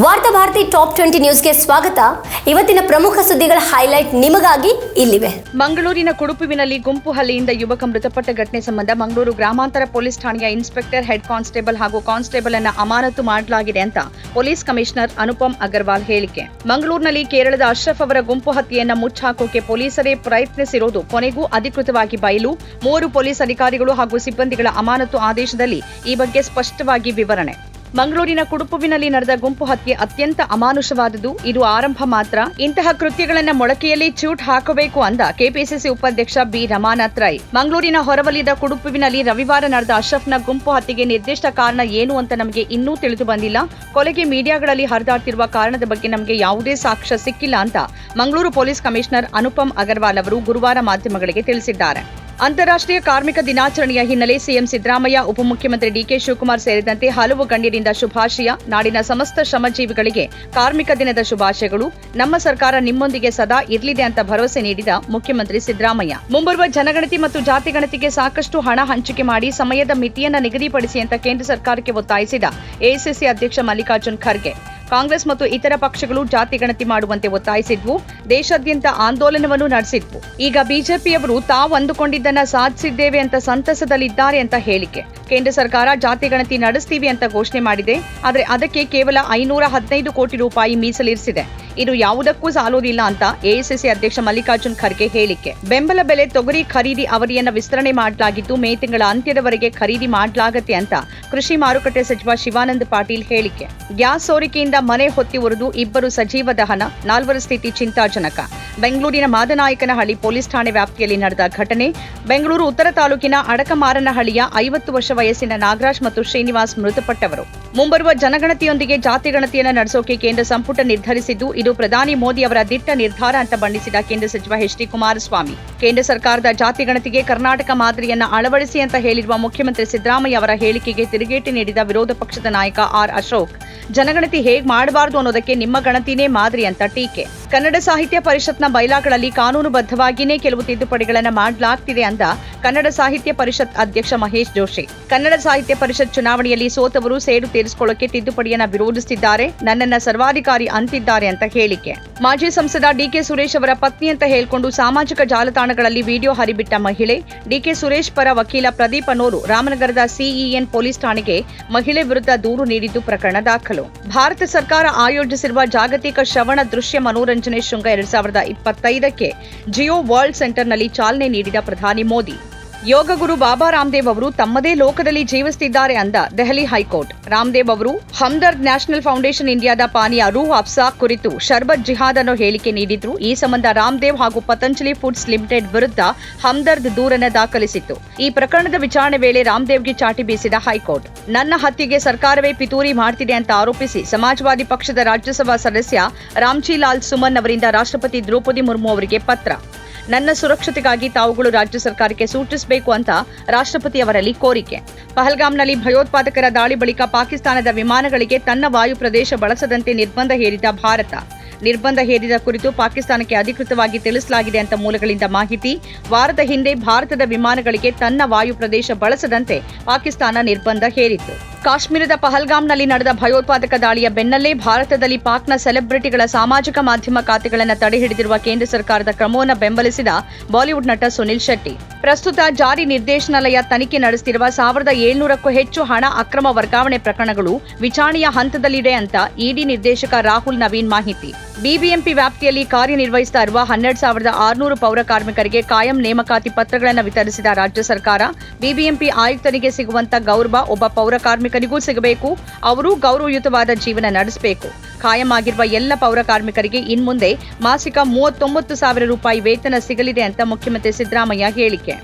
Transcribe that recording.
ವಾರ್ತಾ Bharati top twenty ನ್ಯೂಸ್ಗೆ ಸ್ವಾಗತ. ಇವತ್ತಿನ ಪ್ರಮುಖ ಸುದ್ದಿಗಳ ಹೈಲೈಟ್ ನಿಮಗಾಗಿ ಇಲ್ಲಿವೆ. ಮಂಗಳೂರಿನ ಕುಡುಪುವಿನಲ್ಲಿ ಗುಂಪು ಹಲ್ಲೆಯಿಂದ ಯುವಕ ಮೃತಪಟ್ಟ ಘಟನೆ ಸಂಬಂಧ ಮಂಗಳೂರು ಗ್ರಾಮಾಂತರ ಪೊಲೀಸ್ ಠಾಣೆಯ ಇನ್ಸ್ಪೆಕ್ಟರ್ ಹೆಡ್ ಕಾನ್ಸ್ಟೇಬಲ್ ಹಾಗೂ ಕಾನ್ಸ್ಟೇಬಲ್ ಅನ್ನ ಅಮಾನತು ಮಾಡಲಾಗಿದೆ ಅಂತ ಪೊಲೀಸ್ ಕಮಿಷನರ್ ಅನುಪಮ್ ಅಗರ್ವಾಲ್ ಹೇಳಿಕೆ. ಮಂಗಳೂರಿನಲ್ಲಿ ಕೇರಳದ ಅಶ್ರಫ್ ಅವರ ಗುಂಪು ಹತ್ಯೆಯನ್ನ ಮುಚ್ಚಾಕೋಕೆ ಪೊಲೀಸರೇ ಪ್ರಯತ್ನಿಸಿರುವುದು ಕೊನೆಗೂ ಅಧಿಕೃತವಾಗಿ ಬಯಲು ಮೂವರು ಪೊಲೀಸ್ ಅಧಿಕಾರಿಗಳು ಹಾಗೂ ಸಿಬ್ಬಂದಿಗಳ ಅಮಾನತು ಆದೇಶದಲ್ಲಿ ಈ ಬಗ್ಗೆ ಸ್ಪಷ್ಟವಾಗಿ ವಿವರಣೆ. ಮಂಗಳೂರಿನ ಕುಡುಪುವಿನಲ್ಲಿ ನಡೆದ ಗುಂಪು ಹತ್ಯೆ ಅತ್ಯಂತ ಅಮಾನುಷವಾದುದು ಇದು ಆರಂಭ ಮಾತ್ರ. ಇಂತಹ ಕೃತ್ಯಗಳನ್ನು ಮೊಳಕೆಯಲ್ಲಿ ಚೂಟ್ ಹಾಕಬೇಕು ಅಂದ ಕೆಪಿಸಿಸಿ ಉಪಾಧ್ಯಕ್ಷ ಬಿ ರಮಾನಾಥ್ ರೈ ಮಂಗಳೂರಿನ ಹೊರವಲಯದ ಕುಡುಪುವಿನಲ್ಲಿ ರವಿವಾರ ನಡೆದ ಅಶ್ರಫ್ನ ಗುಂಪು ಹತ್ಯೆಗೆ ನಿರ್ದಿಷ್ಟ ಕಾರಣ ಏನು ಅಂತ ನಮಗೆ ಇನ್ನೂ ತಿಳಿದು ಬಂದಿಲ್ಲ. ಕೊಲೆಗೆ ಮೀಡಿಯಾಗಳಲ್ಲಿ ಹರಿದಾಡ್ತಿರುವ ಕಾರಣದ ಬಗ್ಗೆ ನಮಗೆ ಯಾವುದೇ ಸಾಕ್ಷ್ಯ ಸಿಕ್ಕಿಲ್ಲ ಅಂತ ಮಂಗಳೂರು ಪೊಲೀಸ್ ಕಮಿಷನರ್ ಅನುಪಮ್ ಅಗರ್ವಾಲ್ ಅವರು ಗುರುವಾರ ಮಾಧ್ಯಮಗಳಿಗೆ ತಿಳಿಸಿದ್ದಾರೆ. ಅಂತಾರಾಷ್ಟ್ರೀಯ ಕಾರ್ಮಿಕ ದಿನಾಚರಣೆಯ ಹಿನ್ನೆಲೆ ಸಿಎಂ ಸಿದ್ದರಾಮಯ್ಯ, ಉಪಮುಖ್ಯಮಂತ್ರಿ ಡಿಕೆ ಶಿವಕುಮಾರ್ ಸೇರಿದಂತೆ ಹಲವು ಗಣ್ಯರಿಂದ ಶುಭಾಶಯ. ನಾಡಿನ ಸಮಸ್ತ ಶ್ರಮಜೀವಿಗಳಿಗೆ ಕಾರ್ಮಿಕ ದಿನದ ಶುಭಾಶಯಗಳು. ನಮ್ಮ ಸರ್ಕಾರ ನಿಮ್ಮೊಂದಿಗೆ ಸದಾ ಇರಲಿದೆ ಅಂತ ಭರವಸೆ ನೀಡಿದ ಮುಖ್ಯಮಂತ್ರಿ ಸಿದ್ದರಾಮಯ್ಯ. ಮುಂಬರುವ ಜನಗಣತಿ ಮತ್ತು ಜಾತಿ ಗಣತಿಗೆ ಸಾಕಷ್ಟು ಹಣ ಹಂಚಿಕೆ ಮಾಡಿ ಸಮಯದ ಮಿತಿಯನ್ನ ನಿಗದಿಪಡಿಸಿ ಅಂತ ಕೇಂದ್ರ ಸರ್ಕಾರಕ್ಕೆ ಒತ್ತಾಯಿಸಿದ ಎಐಸಿಸಿ ಅಧ್ಯಕ್ಷ ಮಲ್ಲಿಕಾರ್ಜುನ್ ಖರ್ಗೆ. ಕಾಂಗ್ರೆಸ್ ಮತ್ತು ಇತರ ಪಕ್ಷಗಳು ಜಾತಿ ಗಣತಿ ಮಾಡುವಂತೆ ಒತ್ತಾಯಿಸಿದ್ವು. ದೇಶಾದ್ಯಂತ ಆಂದೋಲನವನ್ನು ನಡೆಸಿದ್ವು. ಈಗ ಬಿಜೆಪಿಯವರು ತಾವು ಅಂದುಕೊಂಡಿದ್ದನ್ನ ಸಾಧಿಸಿದ್ದೇವೆ ಅಂತ ಸಂತಸದಲ್ಲಿದ್ದಾರೆ ಅಂತ ಹೇಳಿಕೆ. ಕೇಂದ್ರ ಸರ್ಕಾರ ಜಾತಿ ಗಣತಿ ನಡೆಸ್ತೀವಿ ಅಂತ ಘೋಷಣೆ ಮಾಡಿದೆ. ಆದರೆ ಅದಕ್ಕೆ ಕೇವಲ ಐನೂರ ಹದಿನೈದು ಕೋಟಿ ರೂಪಾಯಿ ಮೀಸಲಿರಿಸಿದೆ. ಇದು ಯಾವುದಕ್ಕೂ ಸಾಲುವುದಿಲ್ಲ ಅಂತ ಎಐಸಿಸಿ ಅಧ್ಯಕ್ಷ ಮಲ್ಲಿಕಾರ್ಜುನ್ ಖರ್ಗೆ ಹೇಳಿಕೆ. ಬೆಂಬಲ ಬೆಲೆ ತೊಗರಿ ಖರೀದಿ ಅವಧಿಯನ್ನ ವಿಸ್ತರಣೆ ಮಾಡಲಾಗಿದ್ದು, ಮೇ ತಿಂಗಳ ಅಂತ್ಯದವರೆಗೆ ಖರೀದಿ ಮಾಡಲಾಗತ್ತೆ ಅಂತ ಕೃಷಿ ಮಾರುಕಟ್ಟೆ ಸಚಿವ ಶಿವಾನಂದ ಪಾಟೀಲ್ ಹೇಳಿಕೆ. ಗ್ಯಾಸ್ ಸೋರಿಕೆಯಿಂದ ಮನೆ ಹೊತ್ತಿ ಉರಿದು ಇಬ್ಬರು ಸಜೀವ ದಹನ, ನಾಲ್ವರ ಸ್ಥಿತಿ ಚಿಂತಾಜನಕ. ಬೆಂಗಳೂರಿನ ಮಾದನಾಯಕನಹಳ್ಳಿ ಪೊಲೀಸ್ ಠಾಣೆ ವ್ಯಾಪ್ತಿಯಲ್ಲಿ ನಡೆದ ಘಟನೆ, ಬೆಂಗಳೂರು ಉತ್ತರ ತಾಲೂಕಿನ ಅಡಕಮಾರನಹಳ್ಳಿಯ ಐವತ್ತು ವರ್ಷ ವಯಸ್ಸಿನ ನಾಗರಾಜ್ ಮತ್ತು ಶ್ರೀನಿವಾಸ್ ಮೃತಪಟ್ಟವರು. ಮುಂಬರುವ ಜನಗಣತಿಯೊಂದಿಗೆ ಜಾತಿ ಗಣತಿಯನ್ನು ನಡೆಸೋಕೆ ಕೇಂದ್ರ ಸಂಪುಟ ನಿರ್ಧರಿಸಿದ್ದು ಇದು ಪ್ರಧಾನಿ ಮೋದಿ ಅವರ ದಿಟ್ಟ ನಿರ್ಧಾರ ಅಂತ ಬಣ್ಣಿಸಿದ ಕೇಂದ್ರ ಸಚಿವ ಎಚ್ ಡಿ ಕುಮಾರಸ್ವಾಮಿ. ಕೇಂದ್ರ ಸರ್ಕಾರದ ಜಾತಿ ಗಣತಿಗೆ ಕರ್ನಾಟಕ ಮಾದರಿಯನ್ನ ಅಳವಡಿಸಿ ಅಂತ ಹೇಳಿರುವ ಮುಖ್ಯಮಂತ್ರಿ ಸಿದ್ದರಾಮಯ್ಯ ಅವರ ಹೇಳಿಕೆಗೆ ತಿರುಗೇಟು ನೀಡಿದ ವಿರೋಧ ಪಕ್ಷದ ನಾಯಕ ಆರ್ ಅಶೋಕ್. ಜನಗಣತಿ ಹೇಗ್ ಮಾಡಬಾರದು ಅನ್ನೋದಕ್ಕೆ ನಿಮ್ಮ ಗಣತಿನೇ ಮಾದರಿ ಅಂತ ಟೀಕೆ. ಕನ್ನಡ ಸಾಹಿತ್ಯ ಪರಿಷತ್ನ ಬೈಲಾಗಳಲ್ಲಿ ಕಾನೂನುಬದ್ಧವಾಗಿಯೇ ಕೆಲವು ತಿದ್ದುಪಡಿಗಳನ್ನ ಮಾಡಲಾಗ್ತಿದೆ ಅಂದ ಕನ್ನಡ ಸಾಹಿತ್ಯ ಪರಿಷತ್ ಅಧ್ಯಕ್ಷ ಮಹೇಶ್ ಜೋಶಿ. ಕನ್ನಡ ಸಾಹಿತ್ಯ ಪರಿಷತ್ ಚುನಾವಣೆಯಲ್ಲಿ ಸೋತವರು ಸೇಡು ತೀರಿಸಿಕೊಳ್ಳಕ್ಕೆ ತಿದ್ದುಪಡಿಯನ್ನ ವಿರೋಧಿಸುತ್ತಿದ್ದಾರೆ ನನ್ನನ್ನ ಸರ್ವಾಧಿಕಾರಿ ಅಂತಿದ್ದಾರೆ ಅಂತ ಹೇಳಿಕೆ. ಮಾಜಿ ಸಂಸದ ಡಿಕೆ ಸುರೇಶ್ ಅವರ ಪತ್ನಿ ಅಂತ ಹೇಳಿಕೊಂಡು ಸಾಮಾಜಿಕ ಜಾಲತಾಣಗಳಲ್ಲಿ ವಿಡಿಯೋ ಹರಿಬಿಟ್ಟ ಮಹಿಳೆ, ಡಿಕೆ ಸುರೇಶ್ ಪರ ವಕೀಲ ಪ್ರದೀಪ್ ಅನೋರು ರಾಮನಗರದ ಸಿಇಎನ್ ಪೊಲೀಸ್ ಠಾಣೆಗೆ ಮಹಿಳೆ ವಿರುದ್ಧ ದೂರು ನೀಡಿದ್ದು ಪ್ರಕರಣ ದಾಖಲು. ಭಾರತ ಸರ್ಕಾರ ಆಯೋಜಿಸಿರುವ ಜಾಗತಿಕ ಶ್ರವಣ ದೃಶ್ಯ ಮನೋರಂಜನೆ ಶೃಂಗ ಎರಡ್ ಸಾವಿರದ ಇಪ್ಪತ್ತೈದಕ್ಕೆ ಜಿಯೋ ವರ್ಲ್ಡ್ ಸೆಂಟರ್ನಲ್ಲಿ ಚಾಲನೆ ನೀಡಿದ ಪ್ರಧಾನಿ ಮೋದಿ. ಯೋಗ ಗುರು ಬಾಬಾ ರಾಮದೇವ್ ಅವರು ತಮ್ಮದೇ ಲೋಕದಲ್ಲಿ ಜೀವಿಸುತ್ತಿದ್ದಾರೆ ಅಂದ ದೆಹಲಿ ಹೈಕೋರ್ಟ್. ರಾಮದೇವ್ ಅವರು, ಹಮ್ದರ್ದ್ ನ್ಯಾಷನಲ್ ಫೌಂಡೇಶನ್ ಇಂಡಿಯಾದ ಪಾನೀಯ ರೂ ಅಫ್ಸಾ ಕುರಿತು ಶರ್ಬತ್ ಜಿಹಾದ್ ಅನ್ನೋ ಹೇಳಿಕೆ ನೀಡಿದ್ರು. ಈ ಸಂಬಂಧ ರಾಮದೇವ್ ಹಾಗೂ ಪತಂಜಲಿ ಫುಡ್ಸ್ ಲಿಮಿಟೆಡ್ ವಿರುದ್ಧ ಹಮ್ದರ್ದ್ ದೂರನ್ನು ದಾಖಲಿಸಿತ್ತು. ಈ ಪ್ರಕರಣದ ವಿಚಾರಣೆ ವೇಳೆ ರಾಮದೇವ್ಗೆ ಚಾಟಿ ಬೀಸಿದ ಹೈಕೋರ್ಟ್. ನನ್ನ ಹತ್ಯೆಗೆ ಸರ್ಕಾರವೇ ಪಿತೂರಿ ಮಾಡ್ತಿದೆ ಅಂತ ಆರೋಪಿಸಿ ಸಮಾಜವಾದಿ ಪಕ್ಷದ ರಾಜ್ಯಸಭಾ ಸದಸ್ಯ ರಾಮ್ಜಿ ಲಾಲ್ ಸುಮನ್ ಅವರಿಂದ ರಾಷ್ಟ್ರಪತಿ ದ್ರೌಪದಿ ಮುರ್ಮು ಅವರಿಗೆ ಪತ್ರ. ನನ್ನ ಸುರಕ್ಷತೆಗಾಗಿ ತಾವುಗಳು ರಾಜ್ಯ ಸರ್ಕಾರಕ್ಕೆ ಸೂಚಿಸಬೇಕು ಅಂತ ರಾಷ್ಟ್ರಪತಿ ಅವರಲ್ಲಿ ಕೋರಿಕೆ. ಪಹಲ್ಗಾಮ್ನಲ್ಲಿ ಭಯೋತ್ಪಾದಕರ ದಾಳಿ ಬಳಿಕ ಪಾಕಿಸ್ತಾನದ ವಿಮಾನಗಳಿಗೆ ತನ್ನ ವಾಯು ಪ್ರದೇಶ ಬಳಸದಂತೆ ನಿರ್ಬಂಧ ಹೇರಿದ ಭಾರತ. ನಿರ್ಬಂಧ ಹೇರಿದ ಕುರಿತು ಪಾಕಿಸ್ತಾನಕ್ಕೆ ಅಧಿಕೃತವಾಗಿ ತಿಳಿಸಲಾಗಿದೆ ಅಂತ ಮೂಲಗಳಿಂದ ಮಾಹಿತಿ, ವಾರದ ಹಿಂದೆ ಭಾರತದ ವಿಮಾನಗಳಿಗೆ ತನ್ನ ವಾಯು ಪ್ರದೇಶ ಬಳಸದಂತೆ ಪಾಕಿಸ್ತಾನ ನಿರ್ಬಂಧ ಹೇರಿತ್ತು. ಕಾಶ್ಮೀರದ ಪಹಲ್ಗಾಮ್ನಲ್ಲಿ ನಡೆದ ಭಯೋತ್ಪಾದಕ ದಾಳಿಯ ಬೆನ್ನಲ್ಲೇ ಭಾರತದಲ್ಲಿ ಪಾಕ್ನ ಸೆಲೆಬ್ರಿಟಿಗಳ ಸಾಮಾಜಿಕ ಮಾಧ್ಯಮ ಖಾತೆಗಳನ್ನು ತಡೆಹಿಡಿದಿರುವ ಕೇಂದ್ರ ಸರ್ಕಾರದ ಕ್ರಮವನ್ನು ಬೆಂಬಲಿಸಿದ ಬಾಲಿವುಡ್ ನಟ ಸುನಿಲ್ ಶೆಟ್ಟಿ. ಪ್ರಸ್ತುತ ಜಾರಿ ನಿರ್ದೇಶನಾಲಯ ತನಿಖೆ ನಡೆಸುತ್ತಿರುವ ಸಾವಿರದ ಏಳ್ನೂರಕ್ಕೂ ಹೆಚ್ಚು ಹಣ ಅಕ್ರಮ ವರ್ಗಾವಣೆ ಪ್ರಕರಣಗಳು ವಿಚಾರಣೆಯ ಹಂತದಲ್ಲಿದೆ ಅಂತ ಇಡಿ ನಿರ್ದೇಶಕ ರಾಹುಲ್ ನವೀನ್ ಮಾಹಿತಿ. ಬಿಬಿಎಂಪಿ ವ್ಯಾಪ್ತಿಯಲ್ಲಿ ಕಾರ್ಯನಿರ್ವಹಿಸುತ್ತಿರುವ ಇರುವ ಹನ್ನೆರಡು ಸಾವಿರದ ಆರುನೂರು ಪೌರ ಕಾರ್ಮಿಕರಿಗೆ ಕಾಯಂ ನೇಮಕಾತಿ ಪತ್ರಗಳನ್ನು ವಿತರಿಸಿದ ರಾಜ್ಯ ಸರ್ಕಾರ, ಬಿಬಿಎಂಪಿ ಆಯುಕ್ತರಿಗೆ ಸಿಗುವಂತ ಗೌರವ ಒಬ್ಬ ಪೌರ ಕಾರ್ಮಿಕನಿಗೂ ಸಿಗಬೇಕು. ಅವರು ಗೌರವಯುತವಾದ ಜೀವನ ನಡೆಸಬೇಕು. ಕಾಯಂ ಆಗಿರುವ ಎಲ್ಲ ಪೌರ ಕಾರ್ಮಿಕರಿಗೆ ಇನ್ಮುಂದೆ ಮಾಸಿಕ ಮೂವತ್ತೊಂಬತ್ತು ಸಾವಿರ ರೂಪಾಯಿ ವೇತನ ಸಿಗಲಿದೆ ಅಂತ ಮುಖ್ಯಮಂತ್ರಿ ಸಿದ್ದರಾಮಯ್ಯ ಹೇಳಿಕೆ.